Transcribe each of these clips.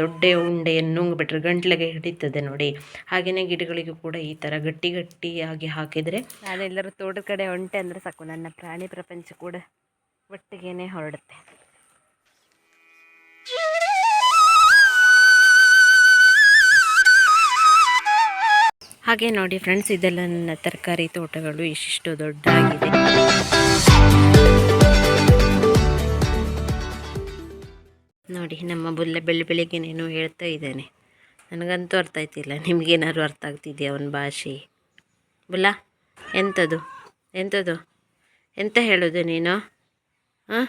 ದೊಡ್ಡ ಉಂಡೆಯನ್ನು ನುಂಗ್ಬಿಟ್ರೆ ಗಂಟ್ಲಿಗೆ ಹಿಡಿತದೆ ನೋಡಿ. ಹಾಗೆಯೇ ಗಿಡಗಳಿಗೂ ಕೂಡ ಈ ಥರ ಗಟ್ಟಿ ಗಟ್ಟಿಯಾಗಿ ಹಾಕಿದರೆ ನಾನೆಲ್ಲರೂ ತೋಟದ ಕಡೆ ಹೊಂಟೆ ಅಂದರೆ ಸಾಕು. ನನ್ನ ಪ್ರಾಣಿ ಪ್ರಪಂಚ ಕೂಡ ಒಟ್ಟಿಗೆನೇ ಹೊರಡುತ್ತೆ. ಹಾಗೆ ನೋಡಿ ಫ್ರೆಂಡ್ಸ್, ಇದೆಲ್ಲ ನನ್ನ ತರಕಾರಿ ತೋಟಗಳು ಇಷ್ಟಿಷ್ಟು ದೊಡ್ಡದಾಗಿದೆ. ನೋಡಿ, ನಮ್ಮ ಬುಲ್ಲೆ ಬೆಳ್ಳಿ ಬೆಳಿಗ್ಗೆನೇನು ಹೇಳ್ತಾ ಇದ್ದಾನೆ. ನನಗಂತೂ ಅರ್ಥ ಆಯ್ತಿಲ್ಲ, ನಿಮಗೇನಾದ್ರು ಅರ್ಥ ಆಗ್ತಿದೆಯಾ ಅವನ ಭಾಷೆ? ಬುಲ್ಲ ಎಂಥದ್ದು ಎಂಥದ್ದು ಎಂತ ಹೇಳೋದು ನೀನು? ಹಾಂ?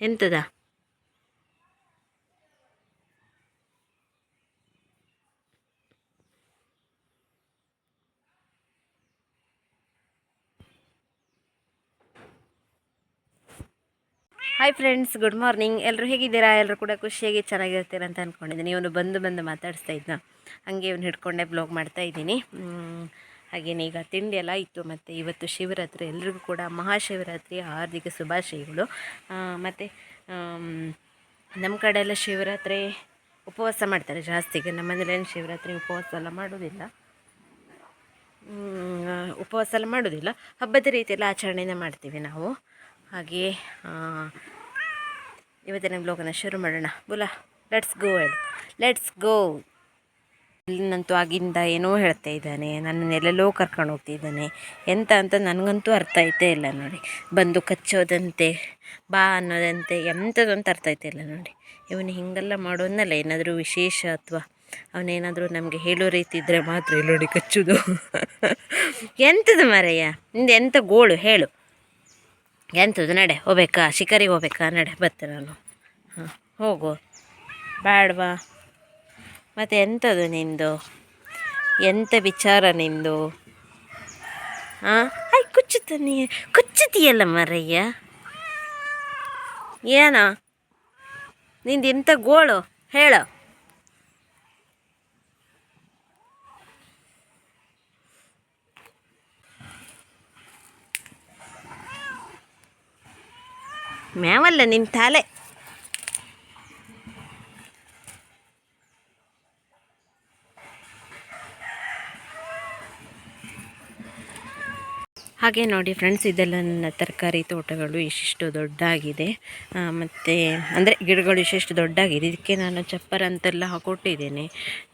ಎಂಥದ ಹಾಯ್ ಫ್ರೆಂಡ್ಸ್ ಗುಡ್ ಮಾರ್ನಿಂಗ್ ಎಲ್ಲರೂ ಹೇಗಿದ್ದೀರಾ? ಎಲ್ಲರೂ ಕೂಡ ಖುಷಿಯಾಗಿ ಚೆನ್ನಾಗಿರ್ತೀರ ಅಂತ ಅಂದ್ಕೊಂಡಿದ್ದೀನಿ ಇವನು ಬಂದು ಬಂದು ಮಾತಾಡಿಸ್ತಾ ಇದ್ದ ಹಾಗೆ ಇವನು ಹಿಡ್ಕೊಂಡೆ ಬ್ಲಾಗ್ ಮಾಡ್ತಾ ಇದ್ದೀನಿ. ಹಾಗೇನೆ ಈಗ ತಿಂಡಿ ಎಲ್ಲ ಇತ್ತು ಮತ್ತು ಇವತ್ತು ಶಿವರಾತ್ರಿ ಎಲ್ರಿಗೂ ಕೂಡ ಮಹಾಶಿವರಾತ್ರಿ ಹಾರ್ದಿಕ ಶುಭಾಶಯಗಳು. ಮತ್ತು ನಮ್ಮ ಕಡೆ ಎಲ್ಲ ಶಿವರಾತ್ರಿ ಉಪವಾಸ ಮಾಡ್ತಾರೆ ಜಾಸ್ತಿಗೆ ನಮ್ಮ ಮನೇಲೇನು ಶಿವರಾತ್ರಿ ಉಪವಾಸ ಎಲ್ಲ ಮಾಡೋದಿಲ್ಲ. ಉಪವಾಸ ಎಲ್ಲ ಮಾಡೋದಿಲ್ಲ. ಹಬ್ಬದ ರೀತಿಯೆಲ್ಲ ಆಚರಣೆನ ಮಾಡ್ತೀವಿ ನಾವು. ಹಾಗೆ ಆ, ಇವತ್ತಿನ ಬ್ಲಾಗನ್ನು ಶುರು ಮಾಡೋಣ. ಬುಲ ಲೆಟ್ಸ್ ಗೋ ಹೇಳಿ ಲೆಟ್ಸ್ ಗೋ ಇಲ್ಲಿನಂತೂ ಆಗಿಂದ ಏನೋ ಹೇಳ್ತಾ ಇದ್ದಾನೆ. ನನ್ನನ್ನೆಲ್ಲೆಲ್ಲೋ ಕರ್ಕೊಂಡು ಹೋಗ್ತಿದ್ದಾನೆ. ಎಂತ ಅಂತ ನನಗಂತೂ ಅರ್ಥ ಐತೆ ಇಲ್ಲ ನೋಡಿ. ಬಂದು ಕಚ್ಚೋದಂತೆ, ಬಾ ಅನ್ನೋದಂತೆ ಎಂಥದಂತ ಅರ್ಥ ಐತೆ ಇಲ್ಲ ನೋಡಿ. ಇವನು ಹಿಂಗೆಲ್ಲ ಮಾಡೋದನ್ನಲ್ಲ ಏನಾದರೂ ವಿಶೇಷ ಅಥವಾ ಅವನೇನಾದರೂ ನಮಗೆ ಹೇಳೋ ರೀತಿ ಇದ್ದರೆ ಮಾತ್ರ ಹೇಳೋಡಿ ಕಚ್ಚೋದು. ಎಂಥದ್ದು ಮರೆಯ ನಿಂದು ಎಂಥ ಗೋಳು, ಹೇಳು. ಎಂಥದ್ದು ನಡೆ, ಹೋಗ್ಬೇಕಾ? ಶಿಕಾರಿಗೆ ಹೋಗ್ಬೇಕಾ? ನಡೆ ಬರ್ತೆ ನಾನು. ಹಾಂ, ಹೋಗು. ಬೇಡವಾ ಮತ್ತು ಎಂಥದ್ದು ನಿಂದು? ಎಂಥ ವಿಚಾರ ನಿಂದು? ಹಾಂ? ಐ, ಕುಚ್ಚುತ್ತ ನೀ, ಕುಚ್ಚುತ್ತೀಯಲ್ಲ ಮರಯ್ಯ? ಏನ? ನಿಂದು ಎಂಥ ಗೋಳು? ಹೇಳು. ಮ್ಯಾವಲ್ಲ ನಿನ್ನ ತಲೆ. ಹಾಗೆ ನೋಡಿ ಫ್ರೆಂಡ್ಸ್, ಇದೆಲ್ಲ ನನ್ನ ತರಕಾರಿ ತೋಟಗಳು ಇಷ್ಟಿಷ್ಟು ದೊಡ್ಡಾಗಿದೆ ಮತ್ತು ಅಂದರೆ ಗಿಡಗಳು ಇಷ್ಟಿಷ್ಟು ದೊಡ್ಡಾಗಿದೆ ಇದಕ್ಕೆ ನಾನು ಚಪ್ಪರ ಅಂತೆಲ್ಲ ಹಾಕೊಟ್ಟಿದ್ದೇನೆ.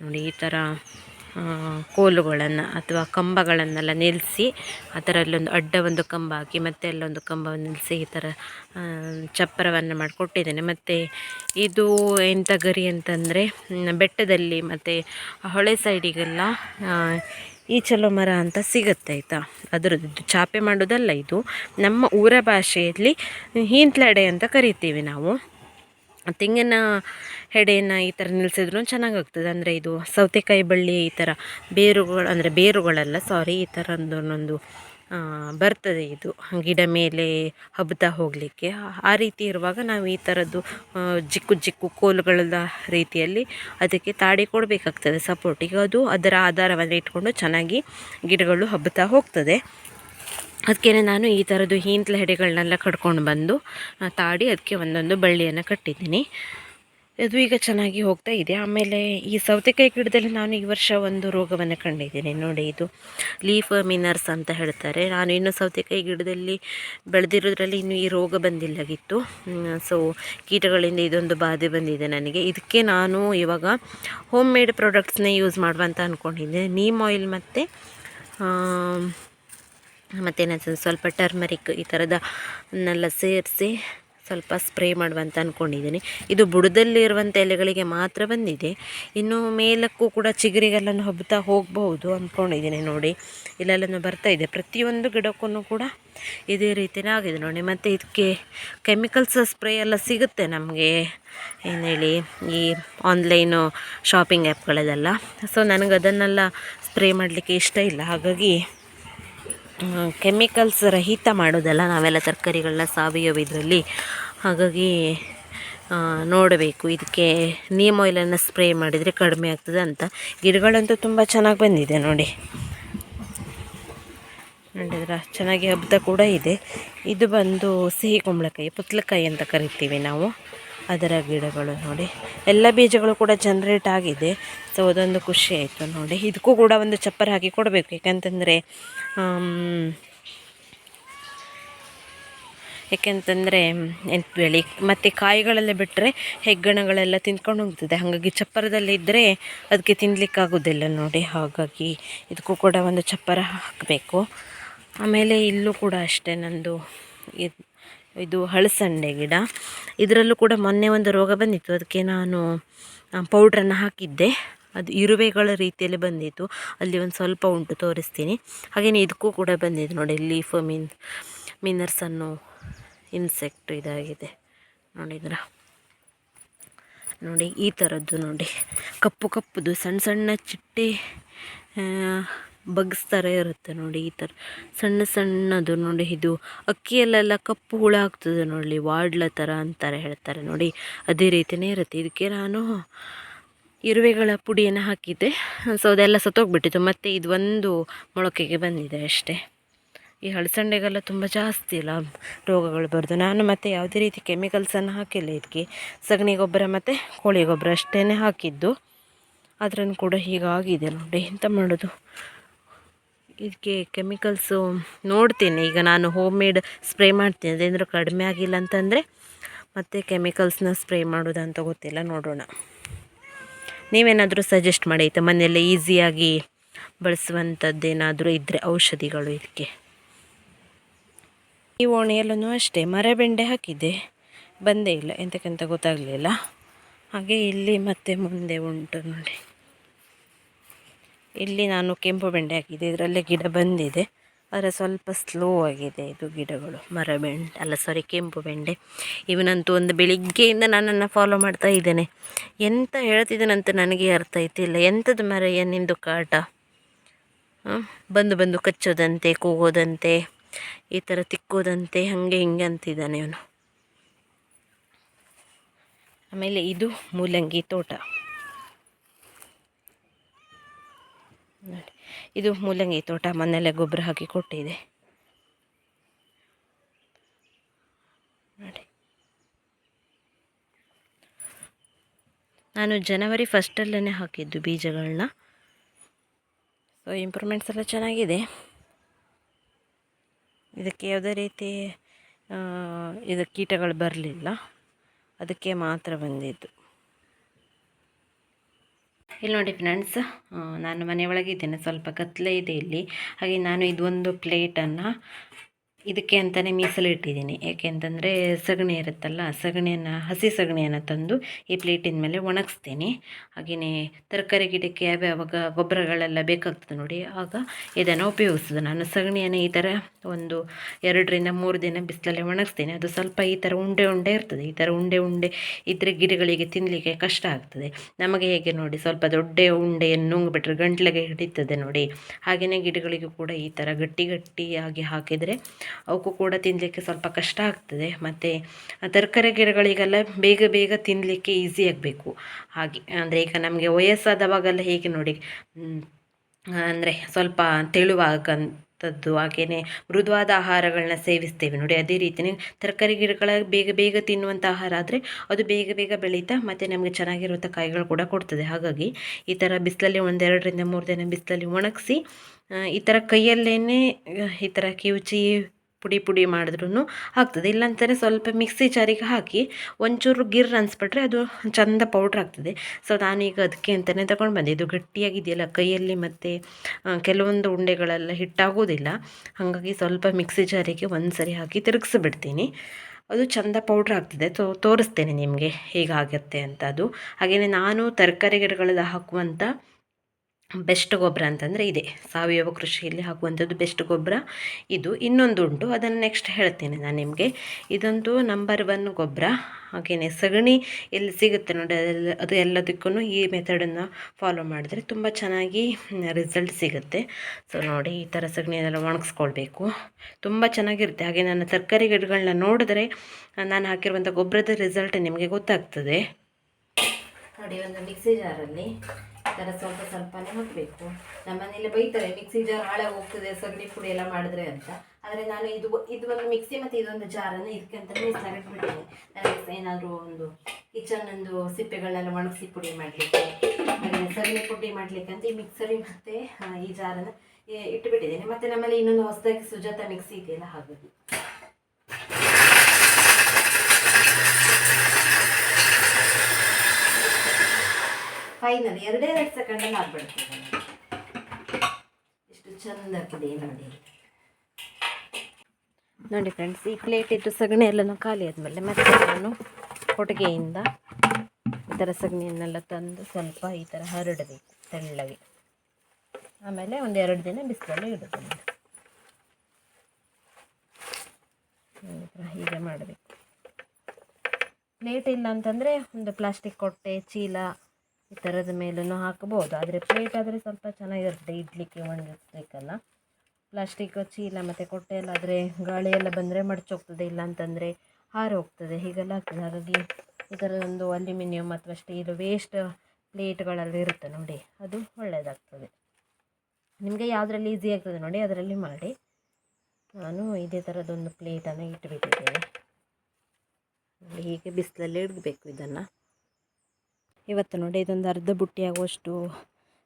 ನೋಡಿ, ಈ ಥರ ಕೋಲುಗಳನ್ನು ಅಥವಾ ಕಂಬಗಳನ್ನೆಲ್ಲ ನಿಲ್ಲಿಸಿ ಅಲ್ಲೊಂದು ಅಡ್ಡ ಒಂದು ಕಂಬ ಹಾಕಿ ಮತ್ತೆ ಅಲ್ಲೊಂದು ಕಂಬವನ್ನು ನಿಲ್ಲಿಸಿ ಈ ಥರ ಚಪ್ಪರವನ್ನು ಮಾಡಿಕೊಟ್ಟಿದ್ದೇನೆ. ಮತ್ತು ಇದು ಎಂಥ ಗರಿ ಅಂತಂದರೆ ಬೆಟ್ಟದಲ್ಲಿ ಮತ್ತು ಹೊಳೆ ಸೈಡಿಗೆಲ್ಲ ಈಚಲು ಮರ ಅಂತ ಸಿಗುತ್ತೆ ಆಯಿತಾ? ಅದರದ್ದು ಚಾಪೆ ಮಾಡೋದಲ್ಲ ಇದು. ನಮ್ಮ ಊರ ಭಾಷೆಯಲ್ಲಿ ಹೀಂತ್ಲಡೆ ಅಂತ ಕರಿತೀವಿ ನಾವು. ತೆಂಗಿನ ಹೆಡೆಯನ್ನು ಈ ಥರ ನಿಲ್ಲಿಸಿದ್ರು ಚೆನ್ನಾಗಾಗ್ತದೆ. ಅಂದರೆ ಇದು ಸೌತೆಕಾಯಿ ಬಳ್ಳಿ ಈ ಥರ ಬೇರುಗಳು, ಅಂದರೆ ಬೇರುಗಳಲ್ಲ ಸಾರಿ ಈ ಥರ ಒಂದು ಒಂದೊಂದು ಬರ್ತದೆ ಇದು. ಗಿಡ ಮೇಲೆ ಹಬ್ಬತಾ ಹೋಗಲಿಕ್ಕೆ. ಆ ರೀತಿ ಇರುವಾಗ ನಾವು ಈ ಥರದ್ದು ಜಿಕ್ಕು ಜಿಕ್ಕು ಕೋಲುಗಳ ರೀತಿಯಲ್ಲಿ ಅದಕ್ಕೆ ತಾಡಿ ಕೊಡಬೇಕಾಗ್ತದೆ ಸಪೋರ್ಟ್ ಈಗ ಅದು ಅದರ ಆಧಾರವನ್ನು ಇಟ್ಕೊಂಡು ಚೆನ್ನಾಗಿ ಗಿಡಗಳು ಹಬ್ಬುತ್ತಾ ಹೋಗ್ತದೆ. ಅದಕ್ಕೆ ನಾನು ಈ ಥರದ್ದು ಹೀಂತ್ಲ ಹೆಡೆಗಳನ್ನೆಲ್ಲ ಕಟ್ಕೊಂಡು ಬಂದು ತಾಡಿ ಅದಕ್ಕೆ ಒಂದೊಂದು ಬಳ್ಳಿಯನ್ನು ಕಟ್ಟಿದ್ದೀನಿ. ಅದು ಈಗ ಚೆನ್ನಾಗಿ ಹೋಗ್ತಾ ಇದೆ. ಆಮೇಲೆ ಈ ಸೌತೆಕಾಯಿ ಗಿಡದಲ್ಲಿ ನಾನು ಈ ವರ್ಷ ಒಂದು ರೋಗವನ್ನು ಕಂಡಿದ್ದೀನಿ. ನೋಡಿ ಇದು ಲೀಫ್ ಮಿನರ್ಸ್ ಅಂತ ಹೇಳ್ತಾರೆ. ನಾನು ಇನ್ನು ಸೌತೆಕಾಯಿ ಗಿಡದಲ್ಲಿ ಬೆಳೆದಿರೋದ್ರಲ್ಲಿ ಇನ್ನೂ ಈ ರೋಗ ಬಂದಿಲ್ಲಾಗಿತ್ತು ಸೊ ಕೀಟಗಳಿಂದ ಇದೊಂದು ಬಾಧೆ ಬಂದಿದೆ ನನಗೆ. ಇದಕ್ಕೆ ನಾನು ಇವಾಗ ಹೋಮ್ ಮೇಡ್ ಪ್ರಾಡಕ್ಟ್ಸ್ನೇ ಯೂಸ್ ಮಾಡುವಂತ ಅಂದ್ಕೊಂಡಿದ್ದೆ ನೀಮ್ ಆಯಿಲ್ ಮತ್ತು ಮತ್ತೇನಾದ್ರು ಸ್ವಲ್ಪ ಟರ್ಮರಿಕ್ ಈ ಥರದನ್ನೆಲ್ಲ ಸೇರಿಸಿ ಸ್ವಲ್ಪ ಸ್ಪ್ರೇ ಮಾಡುವಂತ ಅಂದ್ಕೊಂಡಿದ್ದೀನಿ ಇದು ಬುಡದಲ್ಲಿರುವಂಥ ಎಲೆಗಳಿಗೆ ಮಾತ್ರ ಬಂದಿದೆ. ಇನ್ನು ಮೇಲಕ್ಕೂ ಕೂಡ ಚಿಗುರಿಗೆಲ್ಲನೂ ಹಬ್ಬುತ್ತಾ ಹೋಗಬಹುದು ಅಂದ್ಕೊಂಡಿದ್ದೀನಿ ನೋಡಿ. ಇಲ್ಲೆಲ್ಲ ಬರ್ತಾ ಇದೆ. ಪ್ರತಿಯೊಂದು ಗಿಡಕ್ಕೂ ಕೂಡ ಇದೇ ರೀತಿಯೇ ಆಗಿದೆ ನೋಡಿ. ಮತ್ತು ಇದಕ್ಕೆ ಕೆಮಿಕಲ್ಸ್ ಸ್ಪ್ರೇ ಎಲ್ಲ ಸಿಗುತ್ತೆ ನಮಗೆ. ಏನು ಹೇಳಿ, ಈ ಆನ್ಲೈನು ಶಾಪಿಂಗ್ ಆ್ಯಪ್ಗಳಲ್ಲೆಲ್ಲ ಸೊ ನನಗೆ ಅದನ್ನೆಲ್ಲ ಸ್ಪ್ರೇ ಮಾಡಲಿಕ್ಕೆ ಇಷ್ಟ ಇಲ್ಲ. ಹಾಗಾಗಿ ಕೆಮಿಕಲ್ಸ್ ರಹಿತ ಮಾಡೋದಲ್ಲ, ನಾವೆಲ್ಲ ತರಕಾರಿಗಳನ್ನ ಸಾವಯವ ಇದರಲ್ಲಿ. ಹಾಗಾಗಿ ನೋಡಬೇಕು. ಇದಕ್ಕೆ ನೀಮ್ ಆಯಿಲನ್ನು ಸ್ಪ್ರೇ ಮಾಡಿದರೆ ಕಡಿಮೆ ಆಗ್ತದೆ ಅಂತ. ಗಿಡಗಳಂತೂ ತುಂಬ ಚೆನ್ನಾಗಿ ಬಂದಿದೆ ನೋಡಿ. ನೋಡಿದ್ರ? ಚೆನ್ನಾಗಿ ಹಬ್ಬದ ಕೂಡ ಇದೆ. ಇದು ಬಂದು ಸಿಹಿ ಕುಂಬಳಕಾಯಿ, ಪುತ್ಲಕಾಯಿ ಅಂತ ಕರಿತೀವಿ ನಾವು. ಅದರ ಗಿಡಗಳು ನೋಡಿ. ಎಲ್ಲ ಬೀಜಗಳು ಕೂಡ ಜನ್ರೇಟ್ ಆಗಿದೆ. ಸೊ ಅದೊಂದು ಖುಷಿ ಆಯಿತು ನೋಡಿ. ಇದಕ್ಕೂ ಕೂಡ ಒಂದು ಚಪ್ಪರ ಹಾಕಿ ಕೊಡಬೇಕು. ಯಾಕಂತಂದರೆ ಯಾಕೆಂತಂದರೆ, ಎಂತ ಹೇಳಿ, ಮತ್ತು ಕಾಯಿಗಳೆಲ್ಲ ಬಿಟ್ಟರೆ ಹೆಗ್ಗಣಗಳೆಲ್ಲ ತಿಂದ್ಕೊಂಡು ಹೋಗ್ತದೆ. ಹಾಗಾಗಿ ಚಪ್ಪರದಲ್ಲಿ ಇದ್ದರೆ ಅದಕ್ಕೆ ತಿನ್ನಲಿಕ್ಕಾಗೋದಿಲ್ಲ ನೋಡಿ. ಹಾಗಾಗಿ ಇದಕ್ಕೂ ಕೂಡ ಒಂದು ಚಪ್ಪರ ಹಾಕಬೇಕು. ಆಮೇಲೆ ಇಲ್ಲೂ ಕೂಡ ಅಷ್ಟೇ ನಂದು ಇದು ಇದು ಹಳಸಂಡೆ ಗಿಡ. ಇದರಲ್ಲೂ ಕೂಡ ಮೊನ್ನೆ ಒಂದು ರೋಗ ಬಂದಿತ್ತು. ಅದಕ್ಕೆ ನಾನು ಪೌಡ್ರನ್ನು ಹಾಕಿದ್ದೆ. ಅದು ಇರುವೆಗಳ ರೀತಿಯಲ್ಲಿ ಬಂದಿತ್ತು ಅಲ್ಲಿ ಒಂದು ಸ್ವಲ್ಪ ಉಂಟು ತೋರಿಸ್ತೀನಿ. ಹಾಗೆಯೇ ಇದಕ್ಕೂ ಕೂಡ ಬಂದಿದೆ ನೋಡಿ, ಲೀಫ್ ಮೀನ್, ಮಿನರ್ಸ್ ಅನ್ನೋ ಇನ್ಸೆಕ್ಟ್ ಇದಾಗಿದೆ. ನೋಡಿದ್ರ? ನೋಡಿ, ಈ ಥರದ್ದು ನೋಡಿ. ಕಪ್ಪು ಕಪ್ಪುದು, ಸಣ್ಣ ಸಣ್ಣ ಚಿಟ್ಟೆ ಬಗ್ಸ್ ಥರ ಇರುತ್ತೆ ನೋಡಿ ಈ ಥರ ಸಣ್ಣ ಸಣ್ಣದು ನೋಡಿ, ಇದು ಅಕ್ಕಿಯಲ್ಲೆಲ್ಲ ಕಪ್ಪು ಹುಳ ಆಗ್ತದೆ ನೋಡಿ ವಾಡ್ಲ ಥರ ಅಂತಾರೆ ಹೇಳ್ತಾರೆ ನೋಡಿ. ಅದೇ ರೀತಿಯೇ ಇರುತ್ತೆ. ಇದಕ್ಕೆ ನಾನು ಇರುವೆಗಳ ಪುಡಿಯನ್ನು ಹಾಕಿದ್ದೆ. ಸೊ ಅದೆಲ್ಲ ಸತ್ತೋಗ್ಬಿಟ್ಟಿತ್ತು. ಮತ್ತು ಇದು ಒಂದು ಮೊಳಕೆಗೆ ಬಂದಿದೆ ಅಷ್ಟೇ. ಈ ಹಳಸಂಡೆಗೆಲ್ಲ ತುಂಬ ಜಾಸ್ತಿ ಇಲ್ಲ ರೋಗಗಳು ಬರೋದು. ನಾನು ಮತ್ತು ಯಾವುದೇ ರೀತಿ ಕೆಮಿಕಲ್ಸನ್ನು ಹಾಕಿಲ್ಲ ಇದಕ್ಕೆ ಸಗಣಿ ಗೊಬ್ಬರ ಮತ್ತು ಕೋಳಿ ಗೊಬ್ಬರ ಅಷ್ಟೇ ಹಾಕಿದ್ದು. ಅದರನ್ನು ಕೂಡ ಹೀಗಾಗಿದೆ ನೋಡಿ. ಎಂತ ಮಾಡೋದು? ಇದಕ್ಕೆ ಕೆಮಿಕಲ್ಸು ನೋಡ್ತೀನಿ. ಈಗ ನಾನು ಹೋಮ್ ಮೇಡ್ ಸ್ಪ್ರೇ ಮಾಡ್ತೀನಿ. ಅದೇನಾದರೂ ಕಡಿಮೆ ಆಗಿಲ್ಲ ಅಂತಂದರೆ ಮತ್ತೆ ಕೆಮಿಕಲ್ಸ್ನ ಸ್ಪ್ರೇ ಮಾಡೋದಂತ ಗೊತ್ತಿಲ್ಲ. ನೋಡೋಣ. ನೀವೇನಾದರೂ ಸಜೆಸ್ಟ್ ಮಾಡಿ ಆಯಿತಾ? ಮನೆಯಲ್ಲೇ ಈಸಿಯಾಗಿ ಬಳಸುವಂಥದ್ದೇನಾದರೂ ಇದ್ದರೆ ಔಷಧಿಗಳು ಇದಕ್ಕೆ. ಈ ಓಣಿಯಲ್ಲೂ ಅಷ್ಟೇ, ಮರಬೆಂಡೆ ಹಾಕಿದ್ದೆ. ಬಂದೇ ಇಲ್ಲ, ಎಂತಕ್ಕಂತ ಗೊತ್ತಾಗಲಿಲ್ಲ. ಹಾಗೆ ಇಲ್ಲಿ ಮತ್ತೆ ಮುಂದೆ ಉಂಟು ನೋಡಿ. ಇಲ್ಲಿ ನಾನು ಕೆಂಪು ಬೆಂಡೆ ಹಾಕಿದ್ದೆ, ಇದರಲ್ಲೇ ಗಿಡ ಬಂದಿದೆ. ಆದರೆ ಸ್ವಲ್ಪ ಸ್ಲೋ ಆಗಿದೆ ಇದು ಗಿಡಗಳು, ಮರ ಬೆಂಡೆ, ಅಲ್ಲ ಸಾರಿ ಕೆಂಪು ಬೆಂಡೆ. ಇವನಂತೂ ಒಂದು ಬೆಳಿಗ್ಗೆಯಿಂದ ನನ್ನನ್ನು ಫಾಲೋ ಮಾಡ್ತಾ ಇದ್ದೇನೆ. ಎಂತ ಹೇಳ್ತಿದ್ದೇನಂತ ನನಗೆ ಅರ್ಥ ಆಯ್ತಿಲ್ಲ. ಎಂಥದ್ದು ಮರ ನಿಂದು ಕಾಟ? ಬಂದು ಬಂದು ಕಚ್ಚೋದಂತೆ, ಕೂಗೋದಂತೆ, ಈ ಥರ ತಿಕ್ಕೋದಂತೆ, ಹಾಗೆ ಹಿಂಗೆ ಅಂತಿದ್ದಾನೆ ಇವನು. ಆಮೇಲೆ ಇದು ಮೂಲಂಗಿ ತೋಟ. ನೋಡಿ. ಇದು ಮೂಲಂಗಿ ತೋಟ, ಮನೆಯಲ್ಲೇ ಗೊಬ್ಬರ ಹಾಕಿ ಕೊಟ್ಟಿದೆ. ನೋಡಿ. ನಾನು ಜನವರಿ ಫಸ್ಟಲ್ಲೇ ಹಾಕಿದ್ದು ಬೀಜಗಳನ್ನ ಸೊ ಇಂಪ್ರೂವ್ಮೆಂಟ್ಸ್ ಎಲ್ಲ ಚೆನ್ನಾಗಿದೆ. ಇದಕ್ಕೆ ಯಾವುದೇ ರೀತಿ ಇದು ಕೀಟಗಳು ಬರಲಿಲ್ಲ. ಅದಕ್ಕೆ ಮಾತ್ರ ಬಂದಿದ್ದು. ಇಲ್ಲಿ ನೋಡಿ ಫ್ರೆಂಡ್ಸ್ ನಾನು ಮನೆ ಒಳಗಿದ್ದೇನೆ ಸ್ವಲ್ಪ ಕತ್ತಲೆ ಇದೆ ಇಲ್ಲಿ. ಹಾಗೆ ನಾನು ಇದೊಂದು ಪ್ಲೇಟನ್ನು ಇದಕ್ಕೆ ಅಂತಲೇ ಮೀಸಲಿಟ್ಟಿದ್ದೀನಿ ಯಾಕೆಂತಂದರೆ ಸಗಣಿ ಇರುತ್ತಲ್ಲ, ಸಗಣಿಯನ್ನು, ಹಸಿ ಸಗಣಿಯನ್ನು ತಂದು ಈ ಪ್ಲೇಟಿನ ಮೇಲೆ ಒಣಗಿಸ್ತೀನಿ. ಹಾಗೆಯೇ ತರಕಾರಿ ಗಿಡಕ್ಕೆ ಯಾವ್ಯಾವಾಗ ಗೊಬ್ಬರಗಳೆಲ್ಲ ಬೇಕಾಗ್ತದೆ ನೋಡಿ, ಆಗ ಇದನ್ನು ಉಪಯೋಗಿಸ್ತದೆ ನಾನು ಸಗಣಿಯನ್ನು ಈ ಥರ ಒಂದು ಎರಡರಿಂದ ಮೂರು ದಿನ ಬಿಸಿಲಲ್ಲಿ ಒಣಗಿಸ್ತೀನಿ. ಅದು ಸ್ವಲ್ಪ ಈ ಥರ ಉಂಡೆ ಉಂಡೆ ಇರ್ತದೆ. ಈ ಥರ ಉಂಡೆ ಉಂಡೆ ಇದ್ದರೆ ಗಿಡಗಳಿಗೆ ತಿನ್ನಲಿಕ್ಕೆ ಕಷ್ಟ ಆಗ್ತದೆ. ನಮಗೆ ಹೇಗೆ ನೋಡಿ, ಸ್ವಲ್ಪ ದೊಡ್ಡ ಉಂಡೆಯನ್ನು ನುಂಗ್ಬಿಟ್ರೆ ಗಂಟ್ಲಿಗೆ ಹಿಡಿತದೆ ನೋಡಿ. ಹಾಗೆಯೇ ಗಿಡಗಳಿಗೂ ಕೂಡ ಈ ಥರ ಗಟ್ಟಿ ಗಟ್ಟಿಯಾಗಿ ಹಾಕಿದರೆ ಅವಕ್ಕೂ ಕೂಡ ತಿನ್ನಲಿಕ್ಕೆ ಸ್ವಲ್ಪ ಕಷ್ಟ ಆಗ್ತದೆ. ಮತ್ತು ತರಕಾರಿ ಗಿಡಗಳಿಗೆಲ್ಲ ಬೇಗ ಬೇಗ ತಿನ್ನಲಿಕ್ಕೆ ಈಸಿ ಆಗಬೇಕು. ಹಾಗೆ ಅಂದರೆ ಈಗ ನಮಗೆ ವಯಸ್ಸಾದವಾಗೆಲ್ಲ ಹೇಗೆ ನೋಡಿ ಅಂದರೆ ಸ್ವಲ್ಪ ತೆಳುವಾಗಂಥದ್ದು ಹಾಗೆಯೇ ಮೃದುವಾದ ಆಹಾರಗಳನ್ನ ಸೇವಿಸ್ತೇವೆ ನೋಡಿ. ಅದೇ ರೀತಿಯೇ ತರಕಾರಿ ಗಿಡಗಳ ಬೇಗ ಬೇಗ ತಿನ್ನುವಂಥ ಆಹಾರ ಆದರೆ ಅದು ಬೇಗ ಬೇಗ ಬೆಳೀತಾ ಮತ್ತು ನಮಗೆ ಚೆನ್ನಾಗಿರುವಂಥ ಕಾಯಿಗಳು ಕೂಡ ಕೊಡ್ತದೆ. ಹಾಗಾಗಿ ಈ ಥರ ಬಿಸಿಲಲ್ಲಿ ಒಂದೆರಡರಿಂದ ಮೂರು ದಿನ ಬಿಸಿಲಲ್ಲಿ ಒಣಗಿಸಿ ಈ ಥರ ಕೈಯಲ್ಲೇ ಈ ಥರ ಕಿವುಚಿ ಪುಡಿ ಪುಡಿ ಮಾಡಿದ್ರೂ ಆಗ್ತದೆ. ಇಲ್ಲಾಂತಾರೆ ಸ್ವಲ್ಪ ಮಿಕ್ಸಿ ಜಾರಿಗೆ ಹಾಕಿ ಒಂಚೂರು ಗಿರ್ ಅನ್ಸ್ಬಿಟ್ರೆ ಅದು ಚಂದ ಪೌಡ್ರ್ ಆಗ್ತದೆ. ಸೊ ನಾನೀಗ ಅದಕ್ಕೆ ಅಂತಲೇ ತಗೊಂಡು ಬಂದೆ. ಇದು ಗಟ್ಟಿಯಾಗಿದೆಯಲ್ಲ, ಕೈಯಲ್ಲಿ ಮತ್ತು ಕೆಲವೊಂದು ಉಂಡೆಗಳೆಲ್ಲ ಹಿಟ್ಟಾಗೋದಿಲ್ಲ. ಹಾಗಾಗಿ ಸ್ವಲ್ಪ ಮಿಕ್ಸಿ ಜಾರಿಗೆ ಒಂದು ಸರಿ ಹಾಕಿ ತಿರುಗಿಸ್ಬಿಡ್ತೀನಿ. ಅದು ಚಂದ ಪೌಡ್ರ್ ಆಗ್ತದೆ. ತೋ, ತೋರಿಸ್ತೇನೆ ನಿಮಗೆ ಹೇಗಾಗುತ್ತೆ ಅಂತ ಅದು ಹಾಗೆಯೇ ನಾನು ತರಕಾರಿ ಗಿಡಗಳಲ್ಲಿ ಹಾಕುವಂಥ ಬೆಸ್ಟ್ ಗೊಬ್ಬರ ಅಂತಂದರೆ ಇದೆ. ಸಾವಯವ ಕೃಷಿಯಲ್ಲಿ ಹಾಕುವಂಥದ್ದು ಬೆಸ್ಟ್ ಗೊಬ್ಬರ ಇದು. ಇನ್ನೊಂದು ಉಂಟು ಅದನ್ನು ನೆಕ್ಸ್ಟ್ ಹೇಳ್ತೇನೆ ನಾನು ನಿಮಗೆ. ಇದಂತೂ ನಂಬರ್ ಒನ್ ಗೊಬ್ಬರ. ಹಾಗೆಯೇ ಸಗಣಿ ಎಲ್ಲಿ ಸಿಗುತ್ತೆ ನೋಡಿ, ಅದೆಲ್ಲ, ಅದು ಎಲ್ಲದಕ್ಕೂ ಈ ಮೆಥಡನ್ನು ಫಾಲೋ ಮಾಡಿದ್ರೆ ತುಂಬ ಚೆನ್ನಾಗಿ ರಿಸಲ್ಟ್ ಸಿಗುತ್ತೆ. ಸೊ ನೋಡಿ, ಈ ಥರ ಸಗಣಿಯನ್ನೆಲ್ಲ ಒಣಗಿಸ್ಕೊಳ್ಬೇಕು. ತುಂಬ ಚೆನ್ನಾಗಿರುತ್ತೆ. ಹಾಗೆ ನನ್ನ ತರಕಾರಿ ಗಿಡಗಳನ್ನ ನೋಡಿದ್ರೆ, ನಾನು ಹಾಕಿರುವಂಥ ಗೊಬ್ಬರದ ರಿಸಲ್ಟ್ ನಿಮಗೆ ಗೊತ್ತಾಗ್ತದೆ. ನೋಡಿ, ಒಂದು ಮಿಕ್ಸಿ ಜಾರಲ್ಲಿ ಥರ ಸ್ವಲ್ಪ ಸ್ವಲ್ಪನೇ ಹಾಕಬೇಕು ನಮ್ಮನೇಲಿ ಬೈತಾರೆ ಮಿಕ್ಸಿ ಜಾರ್ ಹಾಳಾಗಿ ಹೋಗ್ತದೆ, ಸಗಣಿ ಪುಡಿ ಎಲ್ಲ ಮಾಡಿದ್ರೆ ಅಂತ. ಆದರೆ ನಾನು ಇದು ಇದು ಒಂದು ಮಿಕ್ಸಿ ಮತ್ತು ಇದೊಂದು ಜಾರನ್ನು ಇದಕ್ಕೆ ಅಂತ ಮೀಸಲಾಗಿಟ್ಬಿಟ್ಟಿದ್ದೀನಿ ನನಗೆ ಏನಾದರೂ ಒಂದು ಕಿಚನ್ ಒಂದು ಸಿಪ್ಪೆಗಳನ್ನೆಲ್ಲ ಒಣಗಿಸಿ ಪುಡಿ ಮಾಡಲಿಕ್ಕೆ ಸಗಣಿ ಪುಡಿ ಮಾಡಲಿಕ್ಕೆ ಅಂತ ಈ ಮಿಕ್ಸರಿ ಮತ್ತು ಈ ಜಾರನ್ನು ಇಟ್ಟುಬಿಟ್ಟಿದ್ದೇನೆ ಮತ್ತು ನಮ್ಮಲ್ಲಿ ಇನ್ನೊಂದು ಹೊಸದಾಗಿ ಸುಜಾತ ಮಿಕ್ಸಿ ಇದೆಯಲ್ಲ ಹಾಗಾಗಿ. ಫೈನಲ್, ಎರಡೇ ಎರಡು ಸೆಕೆಂಡಲ್ಲಿ ಆಗ್ಬಿಡ್ತದೆ ಎಷ್ಟು ಚಂದ ಆಗ್ತದೆ ನೋಡಿ. ನೋಡಿ ಫ್ರೆಂಡ್ಸ್ ಈ ಪ್ಲೇಟ್ ಇಟ್ಟು ಸಗಣಿ ಎಲ್ಲ ಖಾಲಿ ಆದಮೇಲೆ ಮತ್ತೆ ನಾನು ಕೊಟ್ಟಿಗೆಯಿಂದ ಈ ಥರ ಸಗಣಿಯನ್ನೆಲ್ಲ ತಂದು ಸ್ವಲ್ಪ ಈ ಥರ ಹರಡಬೇಕು, ತೆಳ್ಳಗೆ. ಆಮೇಲೆ ಒಂದು ಎರಡು ದಿನ ಬಿಸಿಲಲ್ಲಿ ಥರ ಹೀಗೆ ಮಾಡಬೇಕು. ಪ್ಲೇಟ್ ಇಲ್ಲ ಅಂತಂದರೆ ಒಂದು ಪ್ಲಾಸ್ಟಿಕ್ ಕೊಟ್ಟೆ, ಚೀಲ ಈ ಥರದ ಮೇಲೂ ಹಾಕ್ಬೋದು ಆದರೆ ಪ್ಲೇಟ್ ಆದರೆ ಸ್ವಲ್ಪ ಚೆನ್ನಾಗಿರುತ್ತೆ. ಇಡ್ಲಿಕ್ಕೆ ಒಣಗಿಸ್ಲಿಕ್ಕೆಲ್ಲ ಪ್ಲಾಸ್ಟಿಕ್ ಚೀಲ ಮತ್ತು ಕೊಟ್ಟೆ ಎಲ್ಲ ಆದರೆ ಗಾಳಿ ಎಲ್ಲ ಬಂದರೆ ಮಡಚೋಗ್ತದೆ. ಇಲ್ಲ ಅಂತಂದರೆ ಹಾರಿ ಹೋಗ್ತದೆ ಹೀಗೆಲ್ಲ ಆಗ್ತದೆ. ಹಾಗಾಗಿ ಈ ಥರದೊಂದು ಅಲ್ಯೂಮಿನಿಯಂ ಅಥವಾ ಸ್ಟೀಲ್ ವೇಸ್ಟ್ ಪ್ಲೇಟ್ಗಳಲ್ಲಿ ಇರುತ್ತೆ ನೋಡಿ. ಅದು ಒಳ್ಳೆಯದಾಗ್ತದೆ ನಿಮಗೆ ಯಾವುದರಲ್ಲಿ ಈಸಿ ಆಗ್ತದೆ ನೋಡಿ. ಅದರಲ್ಲಿ ಮಾಡಿ. ನಾನು ಇದೇ ಥರದೊಂದು ಪ್ಲೇಟನ್ನು ಇಟ್ಟುಬಿಟ್ಟಿದ್ದೇನೆ ನೋಡಿ, ಹೀಗೆ ಬಿಸಿಲಲ್ಲಿ ಇಡಬೇಕು ಇದನ್ನು. ಇವತ್ತು ನೋಡಿ ಇದೊಂದು ಅರ್ಧ ಬುಟ್ಟಿ ಆಗುವಷ್ಟು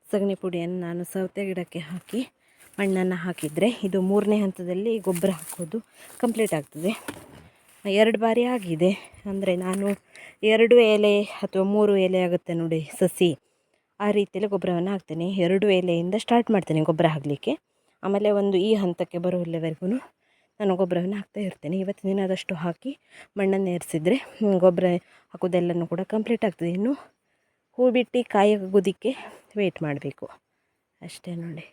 ಸಗಣಿ ಪುಡಿಯನ್ನು ನಾನು ಸೌತೆ ಗಿಡಕ್ಕೆ ಹಾಕಿ ಮಣ್ಣನ್ನು ಹಾಕಿದರೆ ಇದು ಮೂರನೇ ಹಂತದಲ್ಲಿ ಗೊಬ್ಬರ ಹಾಕೋದು ಕಂಪ್ಲೀಟ್ ಆಗ್ತದೆ. ಎರಡು ಬಾರಿ ಆಗಿದೆ. ಅಂದರೆ ನಾನು ಎರಡು ಎಲೆ ಅಥವಾ ಮೂರು ಎಲೆ ಆಗುತ್ತೆ ನೋಡಿ ಸಸಿ. ಆ ರೀತಿಯಲ್ಲಿ ಗೊಬ್ಬರವನ್ನು ಹಾಕ್ತೇನೆ. ಎರಡು ಎಲೆಯಿಂದ ಸ್ಟಾರ್ಟ್ ಮಾಡ್ತೇನೆ ಗೊಬ್ಬರ ಹಾಕಲಿಕ್ಕೆ. ಆಮೇಲೆ ಒಂದು ಈ ಹಂತಕ್ಕೆ ಬರುವಲ್ಲಿವರೆಗೂ ನಾನು ಗೊಬ್ಬರವನ್ನು ಹಾಕ್ತಾ ಇರ್ತೇನೆ. ಇವತ್ತಿನ ದಿನ ಅದಷ್ಟು ಹಾಕಿ ಮಣ್ಣನ್ನು ಏರಿಸಿದರೆ ಗೊಬ್ಬರ ಹಾಕೋದೆಲ್ಲನೂ ಕೂಡ ಕಂಪ್ಲೀಟ್ ಆಗ್ತದೆ. ಇನ್ನು ಹೂ ಬಿಟ್ಟು ಕಾಯಿ ಆಗೋದಕ್ಕೆ ವೆಯ್ಟ್ ಮಾಡಬೇಕು. ಅಷ್ಟೇ ನೋಡಿ.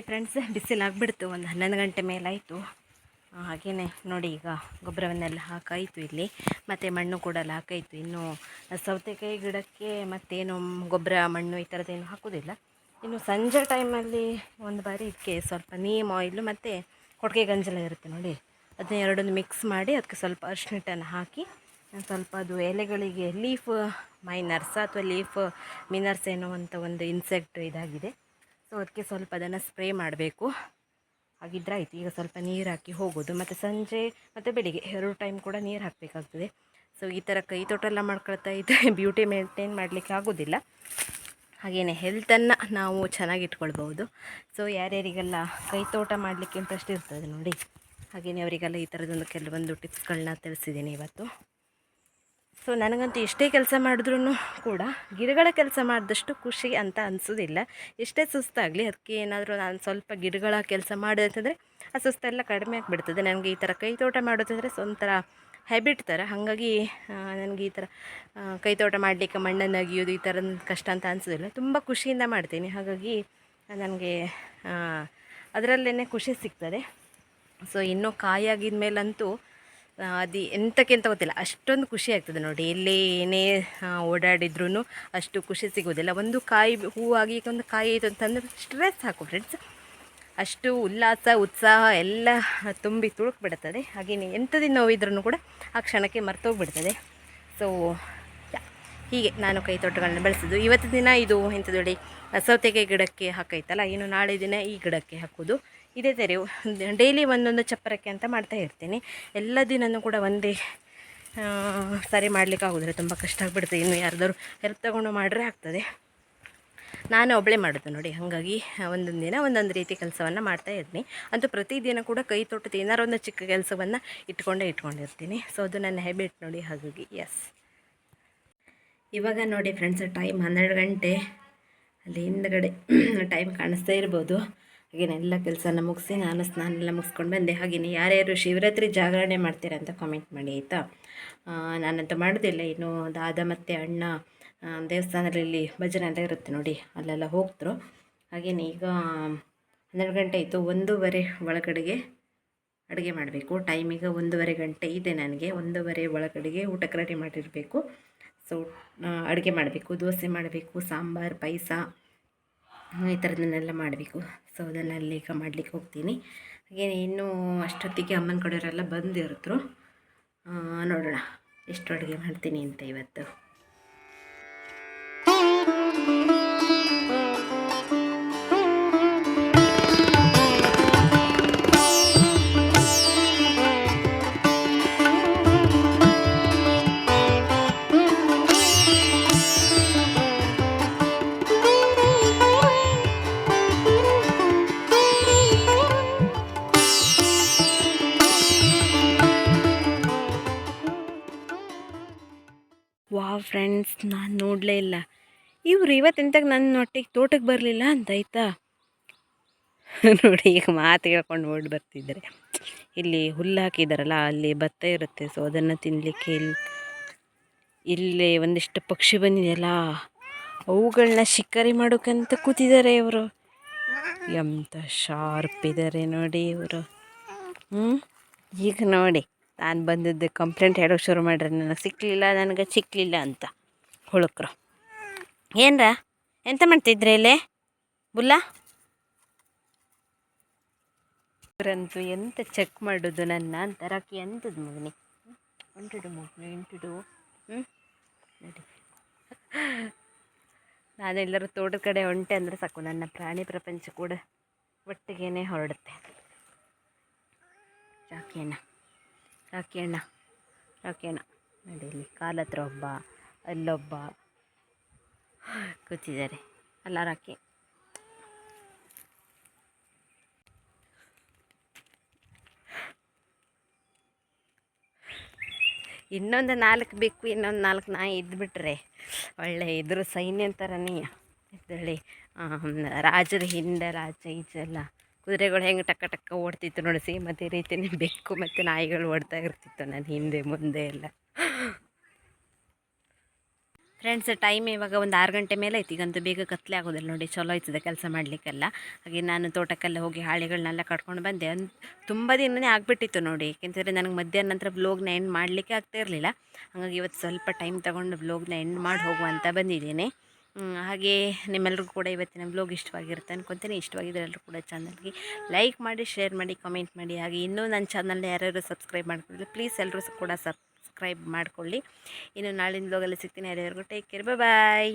ನೋಡಿ ಫ್ರೆಂಡ್ಸ್ ಬಿಸಿಲಾಗ್ಬಿಡ್ತು ಒಂದು ಹನ್ನೊಂದು ಗಂಟೆ ಮೇಲಾಯಿತು. ಹಾಗೆಯೇ ನೋಡಿ ಈಗ ಗೊಬ್ಬರವನ್ನೆಲ್ಲ ಹಾಕಾಯಿತು ಇಲ್ಲಿ. ಮತ್ತು ಮಣ್ಣು ಕೂಡ ಎಲ್ಲ ಹಾಕಾಯಿತು. ಇನ್ನು ಸೌತೆಕಾಯಿ ಗಿಡಕ್ಕೆ ಮತ್ತೇನು ಗೊಬ್ಬರ, ಮಣ್ಣು ಈ ಥರದ್ದೇನು ಹಾಕೋದಿಲ್ಲ. ಇನ್ನು ಸಂಜೆ ಟೈಮಲ್ಲಿ ಒಂದು ಬಾರಿ ಇದಕ್ಕೆ ಸ್ವಲ್ಪ ನೀಮ್ ಆಯಿಲು ಮತ್ತು ಕೊಟ್ಟಿಗೆ ಗಂಜಲ ಇರುತ್ತೆ ನೋಡಿ. ಅದನ್ನ ಎರಡನ್ನು ಮಿಕ್ಸ್ ಮಾಡಿ ಅದಕ್ಕೆ ಸ್ವಲ್ಪ ಅರ್ಶಿಣಿಟ್ಟನ್ನು ಹಾಕಿ, ಸ್ವಲ್ಪ ಅದು ಎಲೆಗಳಿಗೆ ಲೀಫ್ ಮೈನರ್ಸ್ ಅಥವಾ ಲೀಫ್ ಮಿನರ್ಸ್ ಎನ್ನುವಂಥ ಒಂದು ಇನ್ಸೆಕ್ಟ್ ಇದಾಗಿದೆ. ಸೊ ಅದಕ್ಕೆ ಸ್ವಲ್ಪ ಅದನ್ನು ಸ್ಪ್ರೇ ಮಾಡಬೇಕು. ಹಾಗಿದ್ರೆ ಆಯಿತು. ಈಗ ಸ್ವಲ್ಪ ನೀರು ಹಾಕಿ ಹೋಗೋದು. ಮತ್ತು ಸಂಜೆ, ಮತ್ತು ಬೆಳಿಗ್ಗೆ ಎರಡು ಟೈಮ್ ಕೂಡ ನೀರು ಹಾಕಬೇಕಾಗ್ತದೆ. ಸೊ ಈ ಥರ ಕೈ ತೋಟ ಎಲ್ಲ ಮಾಡ್ಕೊಳ್ತಾ ಇದ್ದರೆ ಬ್ಯೂಟಿ ಮೇಂಟೈನ್ ಮಾಡಲಿಕ್ಕೆ ಆಗೋದಿಲ್ಲ. ಹಾಗೆಯೇ ಹೆಲ್ತನ್ನು ನಾವು ಚೆನ್ನಾಗಿ ಇಟ್ಕೊಳ್ಬೋದು ಸೊ ಯಾರ್ಯಾರಿಗೆಲ್ಲ ಕೈ ತೋಟ ಮಾಡಲಿಕ್ಕೆ ಇಂಟ್ರೆಸ್ಟ್ ಇರ್ತದೆ ನೋಡಿ. ಹಾಗೆಯೇ ಅವರಿಗೆಲ್ಲ ಈ ಥರದೊಂದು ಕೆಲವೊಂದು ಟಿಪ್ಸ್ಗಳನ್ನ ತಿಳಿಸಿದ್ದೀನಿ ಇವತ್ತು. ಸೊ ನನಗಂತೂ ಎಷ್ಟೇ ಕೆಲಸ ಮಾಡಿದ್ರೂ ಕೂಡ ಗಿಡಗಳ ಕೆಲಸ ಮಾಡಿದಷ್ಟು ಖುಷಿ ಅಂತ ಅನಿಸೋದಿಲ್ಲ. ಎಷ್ಟೇ ಸುಸ್ತಾಗಲಿ ಅದಕ್ಕೆ ಏನಾದರೂ ನಾನು ಸ್ವಲ್ಪ ಗಿಡಗಳ ಕೆಲಸ ಮಾಡಿದೆ ಅಂತಂದರೆ ಆ ಸುಸ್ತೆಲ್ಲ ಕಡಿಮೆ ಆಗಿಬಿಡ್ತದೆ. ನನಗೆ ಈ ಥರ ಕೈ ತೋಟ ಮಾಡೋದಂದರೆ ಒಂಥರ ಹ್ಯಾಬಿಟ್ ಥರ. ಹಾಗಾಗಿ ನನಗೆ ಈ ಥರ ಕೈ ತೋಟ ಮಾಡಲಿಕ್ಕೆ ಮಣ್ಣನ್ನು ಅಗಿಯೋದು ಈ ಥರ ಕಷ್ಟ ಅಂತ ಅನಿಸೋದಿಲ್ಲ. ತುಂಬ ಖುಷಿಯಿಂದ ಮಾಡ್ತೀನಿ. ಹಾಗಾಗಿ ನನಗೆ ಅದರಲ್ಲೇ ಖುಷಿ ಸಿಗ್ತದೆ. ಸೊ ಇನ್ನೂ ಕಾಯಾಗಿದ ಮೇಲಂತೂ ಅದು ಎಂತಕ್ಕೆ ಅಂತ ಗೊತ್ತಿಲ್ಲ. ಅಷ್ಟೊಂದು ಖುಷಿ ಆಗ್ತದೆ ನೋಡಿ. ಎಲ್ಲೇ ಏನೇ ಓಡಾಡಿದ್ರೂ ಅಷ್ಟು ಖುಷಿ ಸಿಗೋದಿಲ್ಲ ಒಂದು ಕಾಯಿ ಹೂವಾಗಿ ಒಂದು ಕಾಯಿ ಆಯಿತು ಅಂತಂದ್ರೆ ಸ್ಟ್ರೆಸ್ ಹಾಕು ಫ್ರೆಂಡ್ಸ್ ಅಷ್ಟು ಉಲ್ಲಾಸ, ಉತ್ಸಾಹ ಎಲ್ಲ ತುಂಬಿ ತುಳುಕ್ಬಿಡ್ತದೆ ಹಾಗೆಯೇ ಎಂಥದೇ ನೋವಿದ್ರೂ ಕೂಡ ಆ ಕ್ಷಣಕ್ಕೆ ಮರ್ತೋಗ್ಬಿಡ್ತದೆ. ಸೊ ಹೀಗೆ ನಾನು ಕೈ ತೋಟಗಳನ್ನ ಬೆಳೆಸಿದ್ದು. ಇವತ್ತು ದಿನ ಇದು ಎಂಥದ್ದು ಸೌತೆಕಾಯಿ ಗಿಡಕ್ಕೆ ಹಾಕೈತಲ್ಲ, ಇನ್ನು ನಾಳೆ ದಿನ ಈ ಗಿಡಕ್ಕೆ ಹಾಕೋದು ಇದೇ ಥರ ಡೈಲಿ ಒಂದೊಂದು ಚಪ್ಪರಕ್ಕೆ ಅಂತ ಮಾಡ್ತಾ ಇರ್ತೀನಿ. ಎಲ್ಲ ದಿನವೂ ಕೂಡ ಒಂದೇ ಸರಿ ಮಾಡಲಿಕ್ಕೆ ಆಗೋದ್ರೆ ತುಂಬ ಕಷ್ಟ ಆಗಿಬಿಡುತ್ತೆ. ಇನ್ನು ಯಾರ್ದಾದ್ರು ಹೆಲ್ಪ್ ತಗೊಂಡು ಮಾಡ್ರೆ ಆಗ್ತದೆ. ನಾನು ಒಬ್ಬಳೇ ಮಾಡೋದು ನೋಡಿ. ಹಾಗಾಗಿ ಒಂದೊಂದು ದಿನ ಒಂದೊಂದು ರೀತಿ ಕೆಲಸವನ್ನು ಮಾಡ್ತಾ ಇರ್ತೀನಿ. ಅಂತೂ ಪ್ರತಿದಿನ ಕೂಡ ಕೈ ತೊಟ್ಟು ಏನಾರು ಒಂದು ಚಿಕ್ಕ ಕೆಲಸವನ್ನು ಇಟ್ಕೊಂಡೇ ಇಟ್ಕೊಂಡಿರ್ತೀನಿ. ಸೊ ಅದು ನನ್ನ ಹ್ಯಾಬಿಟ್ ನೋಡಿ. ಹಾಗಾಗಿ ಎಸ್ ಇವಾಗ ನೋಡಿ ಫ್ರೆಂಡ್ಸ್ ಟೈಮ್ ಹನ್ನೆರಡು ಗಂಟೆ. ಅಲ್ಲಿ ಹಿಂದ್ಗಡೆ ಟೈಮ್ ಕಾಣಿಸ್ತಾ ಇರ್ಬೋದು. ಹಾಗೇನೆ ಎಲ್ಲ ಕೆಲಸನ ಮುಗಿಸಿ ನಾನು ಸ್ನಾನ ಎಲ್ಲ ಮುಗಿಸ್ಕೊಂಡು ಬಂದೆ. ಹಾಗೆಯೇ ಯಾರ್ಯಾರು ಶಿವರಾತ್ರಿ ಜಾಗರಣೆ ಮಾಡ್ತೀರಾ ಅಂತ ಕಾಮೆಂಟ್ ಮಾಡಿ ಆಯಿತಾ? ನಾನಂತ ಮಾಡೋದಿಲ್ಲ. ಇನ್ನು ದಾದ ಮತ್ತು ಅಣ್ಣ ದೇವಸ್ಥಾನದಲ್ಲಿ ಭಜನೆ ಎಲ್ಲ ಇರುತ್ತೆ ನೋಡಿ, ಅಲ್ಲೆಲ್ಲ ಹೋಗ್ತರು. ಹಾಗೆಯೇ ಈಗ ಹನ್ನೆರಡು ಗಂಟೆ ಆಯಿತು. ಒಂದೂವರೆ ಒಳಗಡೆಗೆ ಅಡುಗೆ ಮಾಡಬೇಕು. ಟೈಮ್ ಈಗ ಒಂದೂವರೆ ಗಂಟೆ ಇದೆ ನನಗೆ. ಒಂದೂವರೆ ಒಳಗಡೆಗೆ ಊಟಕ್ಕೆ ರೆಡಿ ಮಾಡಿರಬೇಕು. ಸೊ ಅಡುಗೆ ಮಾಡಬೇಕು. ದೋಸೆ ಮಾಡಬೇಕು, ಸಾಂಬಾರು, ಪಾಯಸ. ಈ ಥರದನ್ನೆಲ್ಲ ಮಾಡಬೇಕು. ಸೊ ಅದನ್ನು ಈಗ ಮಾಡಲಿಕ್ಕೆ ಹೋಗ್ತೀನಿ. ಹಾಗೆ ಇನ್ನೂ ಅಷ್ಟೊತ್ತಿಗೆ ಅಮ್ಮನ ಕಡೆಯವರೆಲ್ಲ ಬಂದಿರ್ತರು ನೋಡೋಣ ಎಷ್ಟು ಅಡುಗೆ ಮಾಡ್ತೀನಿ ಅಂತ ಇವತ್ತು. ನಾನು ನೋಡಲೇ ಇಲ್ಲ. ಇವ್ರು ಇವತ್ತೆಂತಾಗ ನನ್ನ ಒಟ್ಟಿಗೆ ತೋಟಕ್ಕೆ ಬರಲಿಲ್ಲ ಅಂತ ಆಯ್ತಾ? ನೋಡಿ ಈಗ ಮಾತು ಹೇಳ್ಕೊಂಡು ಓಡಿ ಬರ್ತಿದ್ದಾರೆ. ಇಲ್ಲಿ ಹುಲ್ಲು ಹಾಕಿದಾರಲ್ಲ, ಅಲ್ಲಿ ಭತ್ತ ಇರುತ್ತೆ. ಸೊ ಅದನ್ನು ತಿನ್ನಲಿಕ್ಕೆ ಇಲ್ಲಿ ಇಲ್ಲಿ ಒಂದಿಷ್ಟು ಪಕ್ಷಿ ಬಂದಿದೆಯಲ್ಲ ಅವುಗಳನ್ನ ಶಿಕಾರಿ ಮಾಡೋಕ್ಕಂತ ಕೂತಿದ್ದಾರೆ ಇವರು. ಎಂಥ ಶಾರ್ಪ್ ಇದ್ದಾರೆ ನೋಡಿ ಇವರು. ಹ್ಞೂ ಈಗ ನೋಡಿ, ನಾನು ಬಂದಿದ್ದೆ ಕಂಪ್ಲೇಂಟ್ ಹೇಳೋಕೆ ಶುರು ಮಾಡ್ರಿ ನನಗೆ ಸಿಕ್ಕಲಿಲ್ಲ ನನಗೆ ಸಿಕ್ಕಲಿಲ್ಲ ಅಂತ. ಹುಳುಕ್ರು. ಏನ್ರ? ಎಂತ ಮಾಡ್ತಿದ್ರಿ ಇಲ್ಲೇ? ಬುಲ್ಲ? ಇವರಂತೂ ಎಂತ ಚೆಕ್ ಮಾಡುದು ನನ್ನ ಅಂತ ರಾಕಿ ಎಂಥದ್ದು ಮಗನಿ? ಎಂಟಿಡು ಮಗನಿ ಎಂಟುಡು ಹ್ಞೂ ನೋಡಿ. ನಾನೆಲ್ಲರೂ ತೋಟದ ಕಡೆ ಹೊಂಟೆ ಅಂದರೆ ಸಾಕು, ನನ್ನ ಪ್ರಾಣಿ ಪ್ರಪಂಚ ಕೂಡ ಒಟ್ಟಿಗೇನೆ ಹೊರಡುತ್ತೆ. ರಾಕಿ ಅಣ್ಣ ರಾಕಿ ಅಣ್ಣ ರಾಕಿ ಅಣ್ಣ ನೋಡಿ ಇಲ್ಲಿ ಕಾಲ ಹತ್ರ ಒಬ್ಬ ಅಲ್ಲೊಬ್ಬ. ಕೂತಿದ್ದಾರೆ. ಅಲ್ಲ ರಾಕಿ ಇನ್ನೊಂದು ನಾಲ್ಕು ಬೇಕು, ಇನ್ನೊಂದು ನಾಲ್ಕು ನಾಯಿ ಇದ್ಬಿಟ್ರೆ ಒಳ್ಳೆ ಇದ್ರ ಸೈನ್ಯ ಥರನೇ ಇದರಲ್ಲಿ ರಾಜರ ಹಿಂದೆ, ರಾಜ ಈಜೆಲ್ಲ. ಕುದುರೆಗಳು ಹೆಂಗೆ ಟಕ್ಕ ಟಕ್ಕ ಓಡ್ತಿತ್ತು ನೋಡಿ, ಸೇಮ್ ಅದೇ ರೀತಿಯೇ ಬೆಕ್ಕು ಮತ್ತು ನಾಯಿಗಳು ಓಡ್ತಾ ಇರ್ತಿತ್ತು ನಾನು ಹಿಂದೆ, ಮುಂದೆ ಎಲ್ಲ. ಫ್ರೆಂಡ್ಸ್ ಟೈಮ್ ಇವಾಗ ಒಂದು ಆರು ಗಂಟೆ ಮೇಲೆ ಐತಿ ಈಗಂತೂ ಬೇಗ ಕತ್ಲೆ ಆಗೋದಿಲ್ಲ ನೋಡಿ, ಚಲೋ ಆಯ್ತದೆ ಕೆಲಸ ಮಾಡಲಿಕ್ಕೆಲ್ಲ. ಹಾಗೆ ನಾನು ತೋಟಕ್ಕೆಲ್ಲ ಹೋಗಿ ಹಾಳೆಗಳನ್ನೆಲ್ಲ ಕಟ್ಕೊಂಡು ಬಂದೆ. ಒಂದು ತುಂಬ ದಿನವೇ ಆಗಿಬಿಟ್ಟಿತ್ತು ನೋಡಿ. ಏಕೆಂದರೆ ನನಗೆ ಮಧ್ಯಾಹ್ನ ನಂತರ ಬ್ಲೋಗ್ನ ಎಂಡ್ ಮಾಡಲಿಕ್ಕೆ ಆಗ್ತಾ ಇರಲಿಲ್ಲ. ಹಾಗಾಗಿ ಇವತ್ತು ಸ್ವಲ್ಪ ಟೈಮ್ ತೊಗೊಂಡು ಬ್ಲೋಗ್ನ ಎಂಡ್ ಮಾಡಿ ಹೋಗುವಂತ ಬಂದಿದ್ದೀನಿ. ಹಾಗೆ ನಿಮ್ಮೆಲ್ಲರಿಗೂ ಕೂಡ ಇವತ್ತಿನ ಬ್ಲೋಗ್ ಇಷ್ಟವಾಗಿರುತ್ತೆ ಅನ್ಕೊತೀನಿ. ಇಷ್ಟವಾಗಿದ್ದರೆ ಎಲ್ಲರೂ ಕೂಡ ಚಾನಲ್ಗೆ ಲೈಕ್ ಮಾಡಿ ಶೇರ್ ಮಾಡಿ ಕಮೆಂಟ್ ಮಾಡಿ. ಹಾಗೆ ಇನ್ನೂ ನನ್ನ ಚಾನಲ್ನ ಯಾರ್ಯಾರು ಸಬ್ಸ್ಕ್ರೈಬ್ ಮಾಡ್ಕೊಳ್ಳಿ ಪ್ಲೀಸ್ ಎಲ್ಲರೂ ಕೂಡ ಸಬ್ಸ್ಕ್ರೈಬ್ ಮಾಡ್ಕೊಳ್ಳಿ. ಇನ್ನು ನಾಳಿನ ಬ್ಲಾಗಲ್ಲಿ ಸಿಗ್ತೀನಿ. ಎಲ್ಲರಿಗೂ ಟೇಕ್ ಕೇರ್ ಬಾಯ್